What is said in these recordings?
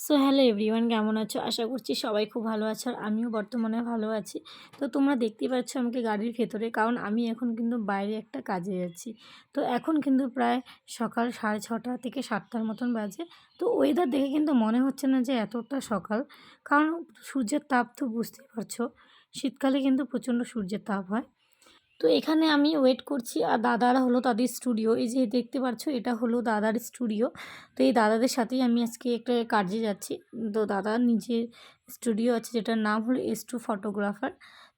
So hello everyone কেমন আছো? আশা করছি সবাই খুব ভালো আছো আর আমিও বর্তমানে ভালো আছি। তো তোমরা দেখতেই পাচ্ছ আমাকে গাড়ির ভেতরে, কারণ আমি এখন কিন্তু বাইরে একটা কাজে যাচ্ছি। তো এখন কিন্তু প্রায় সকাল সাড়ে ছটা থেকে সাতটার মতন বাজে। তো ওয়েদার দেখে কিন্তু মনে হচ্ছে না যে এতটা সকাল, কারণ সূর্যের তাপ তো বুঝতেই পারছ। শীতকালে কিন্তু প্রচণ্ড সূর্যের তাপ হয়। তো এখানে আমি ওয়েট করছি, আর দাদারা হলো তাদের স্টুডিও এই যে দেখতে পাচ্ছ এটা হলো দাদার স্টুডিও তো এই দাদাদের সাথেই আমি আজকে একটা কাজে যাচ্ছি। তো দাদা নিজের স্টুডিও আছে, যেটার নাম হলো এস টু ফটোগ্রাফার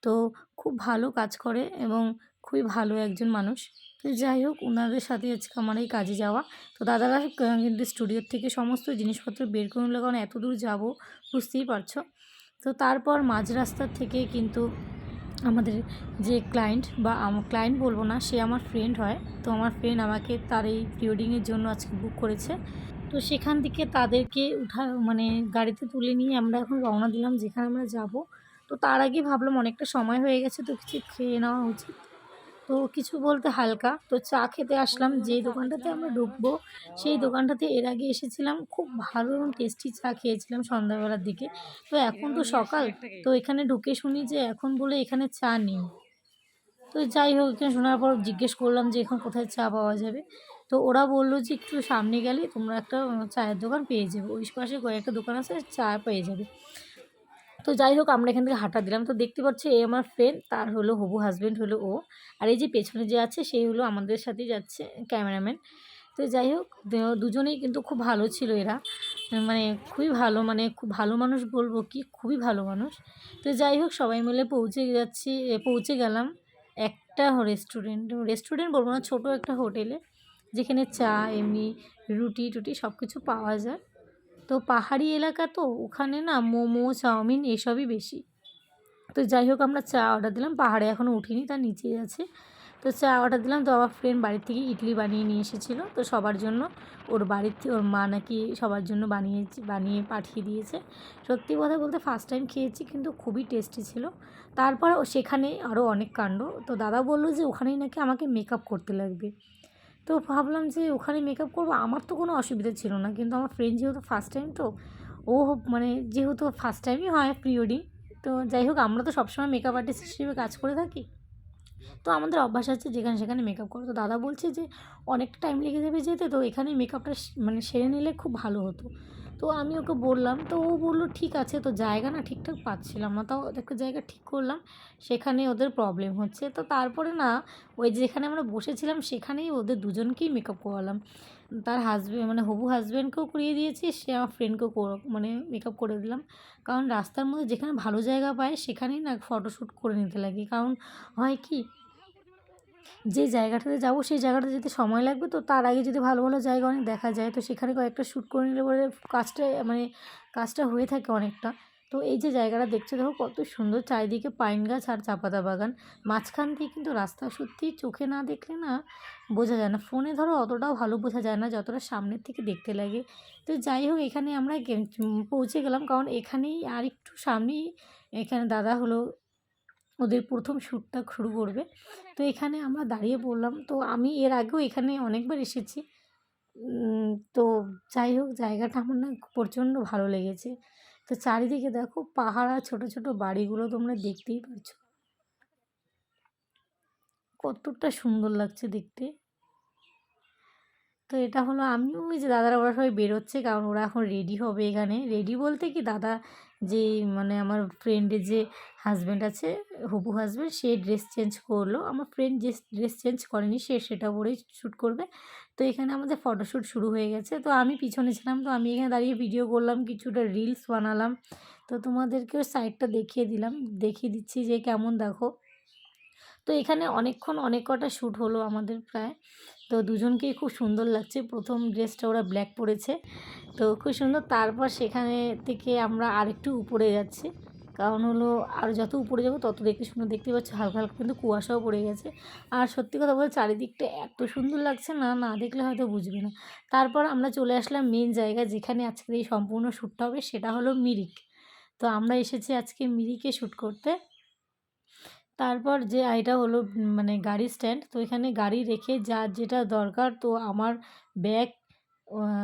তো খুব ভালো কাজ করে এবং খুবই ভালো একজন মানুষ। তো যাই হোক ওনাদের সাথে আজকে আমার এই কাজে যাওয়া। তো দাদারা কিন্তু স্টুডিওর থেকে সমস্ত জিনিসপত্র বের করে নিল। কারণ এত দূর যাব, বুঝতেই পারছ। তো তারপর মাঝ রাস্তার থেকে কিন্তু আমাদের যে ক্লায়েন্ট বা আমার ক্লায়েন্ট বলব না, সে আমার ফ্রেন্ড হয়। তো আমার ফ্রেন্ড আমাকে তার এই প্রি ওয়েডিংয়ের জন্য আজকে বুক করেছে। তো সেখান থেকে তাদেরকে উঠা মানে গাড়িতে তুলে নিয়ে আমরা এখন রওনা দিলাম যেখানে আমরা যাব। তো তার আগে ভাবলাম অনেকটা সময় হয়ে গেছে, তো কিছু খেয়ে নেওয়া উচিত। তো কিছু বলতে হালকা। তো চা খেতে আসলাম, যেই দোকানটাতে আমরা ঢুকবো, সেই দোকানটাতে এর আগে এসেছিলাম, খুব ভালো এবং টেস্টি চা খেয়েছিলাম সন্ধ্যাবেলার দিকে। তো এখন তো সকাল, তো এখানে ঢুকে শুনি যে এখন বলে এখানে চা নেই। তো যাই হোক, এখানে শোনার পর জিজ্ঞেস করলাম যে এখন কোথায় চা পাওয়া যাবে। তো ওরা বলল যে একটু সামনে গেলে তোমরা একটা চায়ের দোকান পেয়ে যাবে। ওই পাশে কয়েকটা দোকান আছে, চা পেয়ে যাবে। তো যাই হোক, আমরা এখান থেকে হাঁটা দিলাম। তো দেখতে পাচ্ছি, এ আমার ফ্রেন্ড তার হলো হবু হাজব্যান্ড হলো ও। আর এই যে পেছনে যে আছে, সেই হলো আমাদের সাথেই যাচ্ছে ক্যামেরাম্যান তো যাই হোক দুজনেই কিন্তু খুব ভালো ছিল এরা। মানে খুবই ভালো মানে খুব ভালো মানুষ বলব কি, খুবই ভালো মানুষ। তো যাই হোক, সবাই মিলে পৌঁছে যাচ্ছি পৌঁছে গেলাম একটা রেস্টুরেন্ট রেস্টুরেন্ট বলব না, ছোটো একটা হোটেলে যেখানে চা, এমনি রুটি টুটি সব কিছু পাওয়া যায়। তো পাহাড়ি এলাকা তো, ওখানে না মোমো, চাউমিন এসবই বেশি। তো যাই হোক, আমরা চা অর্ডার দিলাম। পাহাড়ে এখনও উঠিনি, তার নিচেই আছে। তো চা অর্ডার দিলাম। তো আমার ফ্রেন্ড বাড়ির থেকে ইডলি বানিয়ে নিয়ে এসেছিল। তো সবার জন্য ওর বাড়ির থেকে ওর মা নাকি সবার জন্য বানিয়েছি, বানিয়ে পাঠিয়ে দিয়েছে। সত্যি কথা বলতে ফার্স্ট টাইম খেয়েছি, কিন্তু খুবই টেস্টি ছিল। তারপর সেখানে আরও অনেক কাণ্ড। তো দাদা বলল যে ওখানেই নাকি আমাকে মেকআপ করতে লাগবে। তো ভাবলাম যে ওখানে মেকআপ করব, আমার তো কোনো অসুবিধা ছিল না। কিন্তু আমার ফ্রেন্ড যেহেতু ফার্স্ট টাইম তো, ও মানে যেহেতু ফার্স্ট টাইমই হয় প্রি ওয়েডিং তো যাই হোক, আমরা তো সবসময় মেকআপ আর্টিস্ট হিসেবে কাজ করে থাকি। তো আমাদের অভ্যাস আছে যেখানে সেখানে মেকআপ করো। তো দাদা বলছে যে, অনেকটা টাইম লেগে যাবে যেতে, তো এখানে মেকআপটা মানে সেরে নিলে খুব ভালো হতো। তো আমি ওকে বললাম, তো ও বলল, ঠিক আছে। তো জায়গা না ঠিকঠাক পাচ্ছিলাম না, তাও একটা জায়গা ঠিক করলাম সেখানে ওদের প্রবলেম হচ্ছে। তো তারপরে না, ওই যেখানে আমরা বসেছিলাম, সেখানেই ওদের দুজনকেই মেকআপ করালাম। তার হাজব্যান্ড মানে হবু হাজব্যান্ডকেও করিয়ে দিয়েছি, সে আমার ফ্রেন্ডকেও মানে মেকআপ করে দিলাম। কারণ রাস্তার মধ্যে যেখানে ভালো জায়গা পায়, সেখানেই না ফটোশ্যুট করে নিতে লাগে। কারণ হয় কি যে জায়গাটাতে যাব, সেই জায়গাটা যেতে সময় লাগবে। তো তার আগে যদি ভালো ভালো জায়গা অনেক দেখা যায়, তো সেখানে কয়েকটা শ্যুট করে নিলে পরে কাজটা মানে কাজটা হয়ে থাকে অনেকটা। তো এই যে জায়গাটা দেখছ, দেখো কত সুন্দর চারিদিকে পাইন গাছ আর চাপাতা বাগান। মাঝখান দিয়ে কিন্তু রাস্তা সত্যি চোখে না দেখলে না বোঝা যায় না। ফোনে ধরো অতটাও ভালো বোঝা যায় না, যতটা সামনের থেকে দেখতে লাগে। তো যাই হোক, এখানে আমরা পৌঁছে গেলাম। কারণ এখানেই আর একটু সামনেই এখানে দাদা হলো ওদের প্রথম শ্যুটটা শুরু করবে। তো এখানে আমরা দাঁড়িয়ে পড়লাম। তো আমি এর আগেও এখানে অনেকবার এসেছি। তো যাই হোক, জায়গাটা আমার না প্রচণ্ড ভালো লেগেছে। তো চারিদিকে দেখো পাহাড় ছোটো ছোটো বাড়িগুলো তোমরা দেখতেই পারছ কতটা সুন্দর লাগছে দেখতে। তো এটা হলো আমিও ওই যে দাদারা ওরা সবাই বেরোচ্ছে, কারণ ওরা এখন রেডি হবে এখানে। রেডি বলতে কি দাদা যে মানে আমার ফ্রেন্ডের যে হাজব্যান্ড আছে, হবু হাজব্যান্ড সে ড্রেস চেঞ্জ করল। আমার ফ্রেন্ড যে ড্রেস চেঞ্জ করেনি, সে সেটা পরেই শ্যুট করবে। তো এখানে আমাদের ফটোশ্যুট শুরু হয়ে গেছে। তো আমি পিছনে ছিলাম, তো আমি এখানে দাঁড়িয়ে ভিডিও করলাম, কিছুটা রিলস বানালাম। তো তোমাদেরকেও সাইডটা দেখিয়ে দিলাম। দেখিয়ে দিচ্ছি যে কেমন দেখো। তো এখানে অনেকক্ষণ অনেক কটা শ্যুট হলো আমাদের প্রায়। তো দুজনকেই খুব সুন্দর লাগছে। প্রথম ড্রেসটা ওরা ব্ল্যাক পরেছে। তো খুব সুন্দর। তারপর সেখানে থেকে আমরা আরেকটু উপরে যাচ্ছি। কারণ হলো, আর যত উপরে যাব তত দেখতে সুন্দর। দেখতে পাচ্ছি হালকা হালকা কিন্তু কুয়াশাও পড়ে গেছে। আর সত্যি কথা বলতে চারিদিকটা এত সুন্দর লাগছে না না দেখলে হয়তো বুঝবে না। তারপর আমরা চলে আসলাম মেন জায়গা যেখানে আজকের এই সম্পূর্ণ শ্যুটটা হবে, সেটা হলো মিরিক। তো আমরা এসেছি আজকে মিরিকে শ্যুট করতে। তারপর যে এটা হলো মানে গাড়ি স্ট্যান্ড, তো এখানে গাড়ি রেখে যার যেটা দরকার, তো আমার ব্যাগ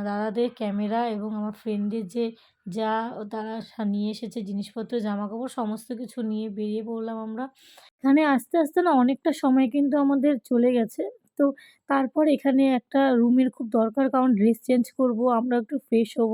দাদাদের ক্যামেরা এবং আমার ফ্রেন্ডদের যে যা তারা নিয়ে এসেছে জিনিসপত্র জামা কাপড় সমস্ত কিছু নিয়ে বেরিয়ে পড়লাম আমরা। এখানে আস্তে আস্তে না অনেকটা সময় কিন্তু আমাদের চলে গেছে। তো তারপর এখানে একটা রুমের খুব দরকার, কারণ ড্রেস চেঞ্জ করব, আমরা একটু ফ্রেশ হব।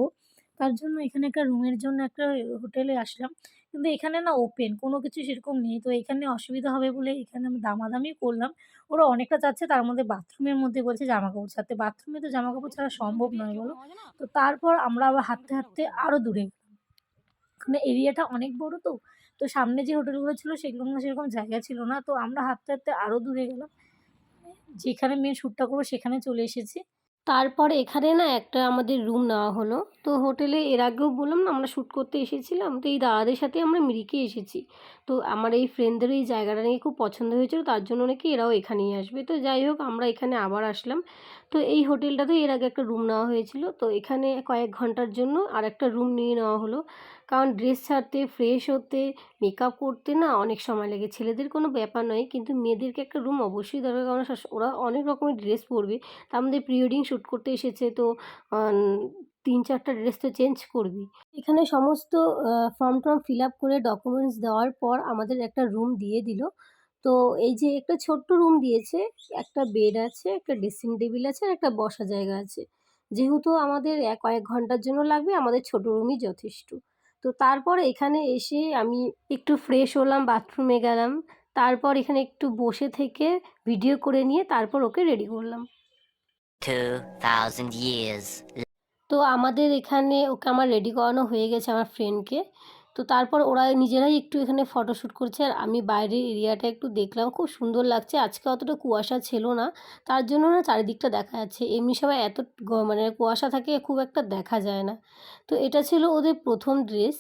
তার জন্য এখানে একটা রুমের জন্য একটা হোটেলে আসলাম। কিন্তু এখানে না ওপেন কোনো কিছু সেরকম নেই। তো এখানে অসুবিধা হবে বলে এখানে আমি দামাদামি করলাম। ওরা অনেকটা চাচ্ছে তার মধ্যে বাথরুমের মধ্যে বলছে জামা কাপড় ছাড়তে। বাথরুমে তো জামা কাপড় ছাড়া সম্ভব নয় বলো। তো তারপর আমরা আবার হাঁটতে হাঁটতে আরও দূরে গেলাম। ওখানে এরিয়াটা অনেক বড় তো। তো সামনে যে হোটেলগুলো ছিল সেগুলো না সেরকম জায়গা ছিল না। তো আমরা হাঁটতে হাঁটতে আরও দূরে গেলাম। যেখানে মেয়ে শ্যুটটা করব সেখানে চলে এসেছি। তারপর এখানে না একটা আমাদের রুম নেওয়া হলো। তো হোটেলে এর আগেও বললাম না আমরা শ্যুট করতে এসেছিলাম। তো এই দাদাদের সাথে আমরা মিরিকে এসেছি। তো আমার এই ফ্রেন্ডদের এই জায়গাটা নিয়ে খুব পছন্দ হয়েছিল, তার জন্য নাকি এরাও এখানেই আসবে। তো যাই হোক, আমরা এখানে আবার আসলাম। তো এই হোটেলটাতে এর আগে একটা রুম নেওয়া হয়েছিল। তো এখানে কয়েক ঘণ্টার জন্য আর একটা রুম নিয়ে নেওয়া হলো। কারণ ড্রেস ছাড়তে ফ্রেশ হতে মেকআপ করতে না অনেক সময় লাগে। ছেলেদের কোনো ব্যাপার নয়, কিন্তু মেয়েদেরকে একটা রুম অবশ্যই দরকার। কারণ ওরা অনেক রকমের ড্রেস পরবে। তার মধ্যে প্রি ওয়েডিং শ্যুট করতে এসেছে। তো তিন চারটা ড্রেস তো চেঞ্জ করবি। এখানে সমস্ত ফর্ম টর্ম ফিল আপ করে ডকুমেন্টস দেওয়ার পর আমাদের একটা রুম দিয়ে দিল। তো এই যে একটা ছোট্ট রুম দিয়েছে একটা বেড আছে একটা ড্রেসিং টেবিল আছে আর একটা বসা জায়গা আছে। যেহেতু আমাদের কয়েক ঘণ্টার জন্য লাগবে আমাদের ছোট রুমই যথেষ্ট। তো তারপর এখানে এসে আমি একটু ফ্রেশ হলাম বাথরুমে গেলাম। তারপর এখানে একটু বসে থেকে ভিডিও করে নিয়ে তারপর ওকে রেডি করলাম। 2,000 years তো আমাদের এখানে ওকে আমার রেডি করানো হয়ে গেছে আমার ফ্রেন্ডকে তো তারপর ওরা নিজেরাই একটু এখানে ফটোশ্যুট করছে আর আমি বাইরের এরিয়াটা একটু দেখলাম, খুব সুন্দর লাগছে। আজকে অতটা কুয়াশা ছিল না, তার জন্য না চারিদিকটা দেখা যাচ্ছে। এমনি সময় এত মানে কুয়াশা থাকে, খুব একটা দেখা যায় না। তো এটা ছিল ওদের প্রথম ড্রেস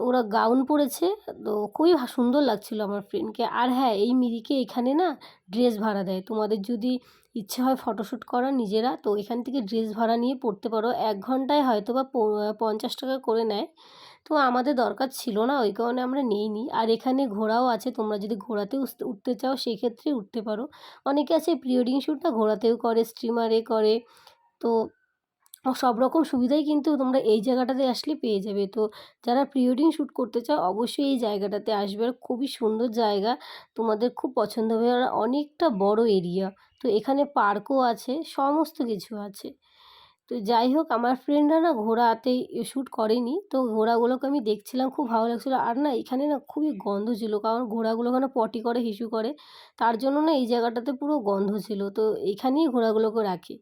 ওরা গাউন পরেছে, তো খুবই সুন্দর লাগছিল আমার ফ্রেন্ডকে আর হ্যাঁ এই মিরিকে এখানে না ড্রেস ভাড়া দেয়। তোমাদের যদি ইচ্ছে হয় ফটোশ্যুট করা নিজেরা, তো এখান থেকে ড্রেস ভাড়া নিয়ে পড়তে পারো। এক ঘন্টায় হয়তো বা পঞ্চাশ টাকা করে নেয়। তো আমাদের দরকার ছিল না, ওই কারণে আমরা নিইনি। আর এখানে ঘোড়াও আছে, তোমরা যদি ঘোড়াতে উঠতে চাও সেক্ষেত্রে উঠতে পারো। অনেকে আছে প্রি ওয়েডিং শ্যুটটা ঘোড়াতেও করে স্টিমারে করে। তো সব রকম সুবিধাই কিন্তু তোমরা এই জায়গাটাতে আসলে পেয়ে যাবে। তো যারা প্রি ওয়েডিং শ্যুট করতে চাও, অবশ্যই এই জায়গাটাতে আসবে। আর খুবই সুন্দর জায়গা, তোমাদের খুব পছন্দ হবে। আর অনেকটা বড় এরিয়া তো এখানে পার্কও আছে, সমস্ত কিছু আছে। তো যাই হোক, আমার ফ্রেন্ডরা না ঘোড়াতেই শ্যুট করেনি। তো ঘোড়াগুলোকে আমি দেখছিলাম, খুব ভালো লাগছিল। আর না, এখানে না খুবই গন্ধ ছিল, কারণ ঘোড়াগুলো ওখানে পটি করে, হিসু করে। তার জন্য না এই জায়গাটাতে পুরো গন্ধ ছিল। তো এখানেই ঘোড়াগুলোকে রাখে।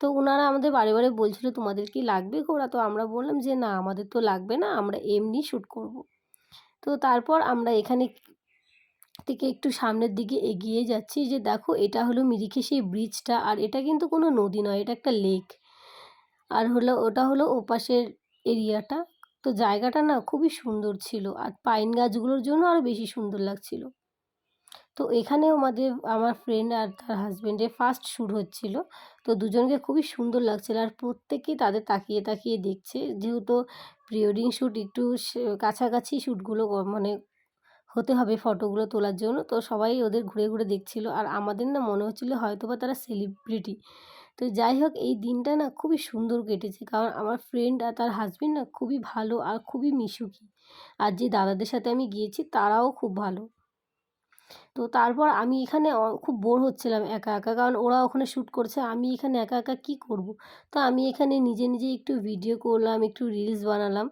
তো ওনারা আমাদের বারে বারে বলছিল, তোমাদের কি লাগবে? ঘোড়া তো আমরা বললাম যে, না, আমাদের তো লাগবে না, আমরা এমনি শ্যুট করব। তো তারপর আমরা এখানে থেকে একটু সামনের দিকে এগিয়ে যাচ্ছি যে, দেখো, এটা হলো মিরিকে সেই ব্রিজটা আর এটা কিন্তু কোনো নদী নয়, এটা একটা লেক আর হলো, ওটা হলো ওপাশের এরিয়াটা তো জায়গাটা না খুবই সুন্দর ছিল, আর পাইন গাছগুলোর জন্য আরও বেশি সুন্দর লাগছিল। তো এখানে আমাদের আমার ফ্রেন্ড আর তার হাজব্যান্ডের ফার্স্ট শ্যুট হচ্ছিল। তো দুজনকে খুবই সুন্দর লাগছিল আর প্রত্যেকেই তাদের তাকিয়ে তাকিয়ে দেখছে। যেহেতু প্রি ওয়েডিং শ্যুট একটু কাছাকাছি শ্যুটগুলো মানে হতে হবে ফটোগুলো তোলার জন্য। তো সবাই ওদের ঘুরে ঘুরে দেখছিল আর আমাদের না মনে হচ্ছিল হয়তো বা তারা সেলিব্রিটি তো যাই হোক, এই দিনটা না খুবই সুন্দর কেটেছে। কারণ আমার ফ্রেন্ড আর তার হাজবেন্ড না খুবই ভালো আর খুবই মিশুকি। আর যে দাদাদের সাথে আমি গিয়েছি তারাও খুব ভালো। তো তারপর আমি এখানে খুব বোর হচ্ছিলাম একা একা। কারণ ওরা ওখানে শ্যুট করছে, আমি এখানে একা একা কী করব? তো আমি এখানে নিজে নিজে একটু ভিডিও করলাম, একটু রিলস বানালাম।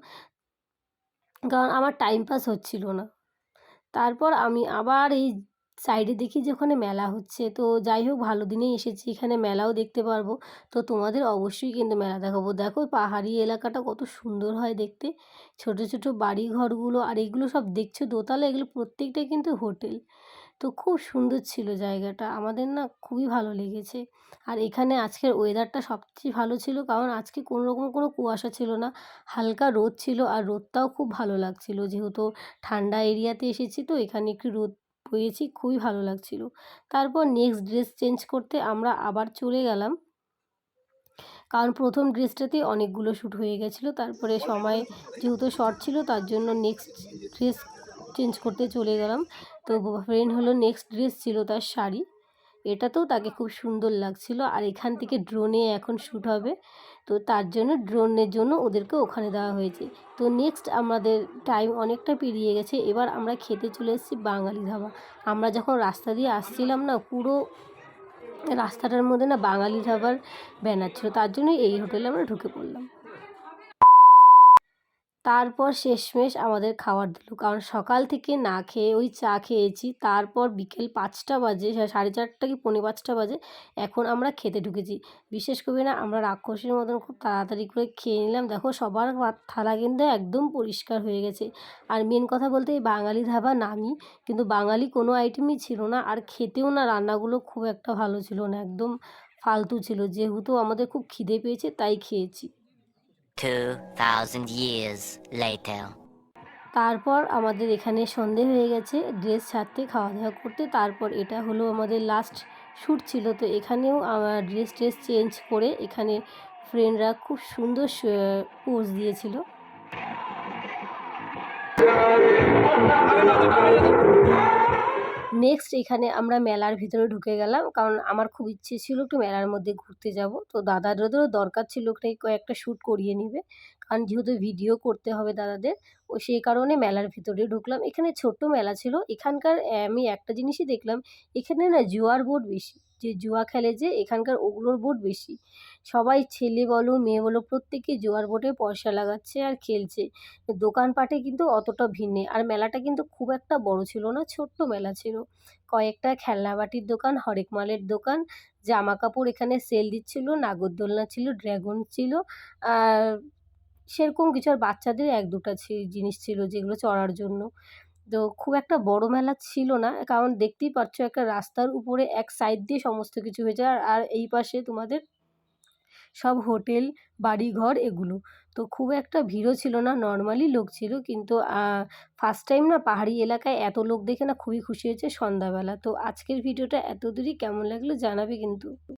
কারণ আমার টাইম পাস হচ্ছিল না। তারপর আমি আবার এই সাইডে দেখি যে ওখানে মেলা হচ্ছে। তো যাই হোক, ভালো দিনেই এসেছি। এখানে মেলাও দেখতে পারব। তো তোমাদের অবশ্যই কিন্তু মেলা দেখাবো। দেখো পাহাড়ি এলাকাটা কত সুন্দর হয় দেখতে। ছোট ছোট বাড়ি ঘরগুলো আর এগুলো সব দেখছ দোতলা, এগুলো প্রত্যেকটাই কিন্তু হোটেল। তো খুব সুন্দর ছিল জায়গাটা। আমাদের না খুবই ভালো লেগেছে। আর এখানে আজকের ওয়েদারটা সবচেয়ে ভালো ছিল কারণ আজকে কোনো রকম কোনো কুয়াশা ছিল না, হালকা রোদ ছিল আর রোদটাও খুব ভালো লাগছিল। যেহেতু ঠান্ডা এরিয়াতে এসেছি তো এখানে একটু রোদ পেয়েছি খুবই ভালো লাগছিল। তারপর নেক্সট ড্রেস চেঞ্জ করতে আমরা আবার চলে গেলাম। কারণ প্রথম ড্রেসটাতেই অনেকগুলো শ্যুট হয়ে গেছিল। তারপরে সময় যেহেতু শর্ট ছিল তার জন্য নেক্সট ড্রেস চেঞ্জ করতে চলে গেলাম। তো ফ্রেন্ড হলো নেক্সট ড্রেস ছিল তার শাড়ি। এটাতেও তাকে খুব সুন্দর লাগছিল। আর এখান থেকে ড্রোনে এখন শ্যুট হবে। তো তার জন্য ড্রোনের জন্য ওদেরকে ওখানে দেওয়া হয়েছে। তো নেক্সট আমাদের টাইম অনেকটা পেরিয়ে গেছে। এবার আমরা খেতে চলে এসেছি বাঙালি ধাবা। আমরা যখন রাস্তা দিয়ে আসছিলাম না, পুরো রাস্তাটার মধ্যে না বাঙালি ধাবার ব্যানার ছিল। তার জন্য এই হোটেলে আমরা ঢুকে পড়লাম। তারপর শেষমেশ আমাদের খাবার দিল। কারণ সকাল থেকে না খেয়ে ওই চা খেয়েছি, তারপর বিকেল পাঁচটা বাজে সাড়ে চারটা কি পৌনে পাঁচটা বাজে, এখন আমরা খেতে ঢুকেছি। বিশেষ করে না, আমরা রাক্ষসের মতন খুব তাড়াতাড়ি করে খেয়ে নিলাম। দেখো, সবার থালা কিন্তু একদম পরিষ্কার হয়ে গেছে। আর মেন কথা বলতে এই বাঙালি ধাবা নামি, কিন্তু বাঙালি কোনো আইটেমই ছিল না। আর খেতেও না, রান্নাগুলো খুব একটা ভালো ছিল না, একদম ফালতু ছিল। যেহেতু আমাদের খুব খিদে পেয়েছে, তাই খেয়েছি। 2,000 years later. তারপর আমাদের এখানে সন্ধে হয়ে গেছে ড্রেস ছাড়তে খাওয়া দাওয়া করতে। তারপর এটা হলো আমাদের লাস্ট শ্যুট ছিল। তো এখানেও আমার ড্রেস ট্রেস চেঞ্জ করে এখানে ফ্রেন্ডরা খুব সুন্দর পোজ দিয়েছিল। নেক্সট এখানে আমরা মেলার ভিতরে ঢুকে গেলাম। কারণ আমার খুব ইচ্ছে ছিল একটু মেলার মধ্যে ঘুরতে যাব। তো দাদাদেরও দরকার ছিল কয়েকটা শ্যুট করিয়ে নিবে। কারণ যেহেতু ভিডিও করতে হবে দাদাদের, ও সেই কারণে মেলার ভিতরে ঢুকলাম। এখানে ছোট্ট মেলা ছিল। এখানকার আমি একটা জিনিসই দেখলাম। এখানে না জোয়ার বোর্ড বেশি। যে জুয়া খেলে যে এখানকার ওগুলোর বোর্ড বেশি। সবাই ছেলে বলো, মেয়ে বলো, প্রত্যেকে জুয়ার বোটে পয়সা লাগাচ্ছে আর খেলছে। দোকানপাটে কিন্তু অতটা ভিড় নেই। আর মেলাটা কিন্তু খুব একটা বড় ছিল না, ছোট্ট মেলা ছিল। কয়েকটা খেলনাবাটির দোকান, হরেক মালের দোকান জামা কাপড় এখানে সেল দিচ্ছিল, নাগরদোলনা ছিল ড্রাগন ছিল, আর সেরকম কিছু আর বাচ্চাদের এক দুটা জিনিস ছিল যেগুলো চড়ার জন্য। তো খুব একটা বড় মেলা ছিল না। কারণ দেখতেই পাচ্ছ একটা রাস্তার উপরে এক সাইড দিয়ে সমস্ত কিছু হয়েছে আর আর এই পাশে তোমাদের সব হোটেল, বাড়িঘর এগুলো। তো খুব একটা ভিড়ও ছিল না নর্মালি লোক ছিল। কিন্তু ফার্স্ট টাইম না পাহাড়ি এলাকায় এত লোক দেখে না খুবই খুশি হয়েছে সন্ধ্যাবেলা। তো আজকের ভিডিওটা এত দূরই কেমন লাগল জানাবে কিন্তু।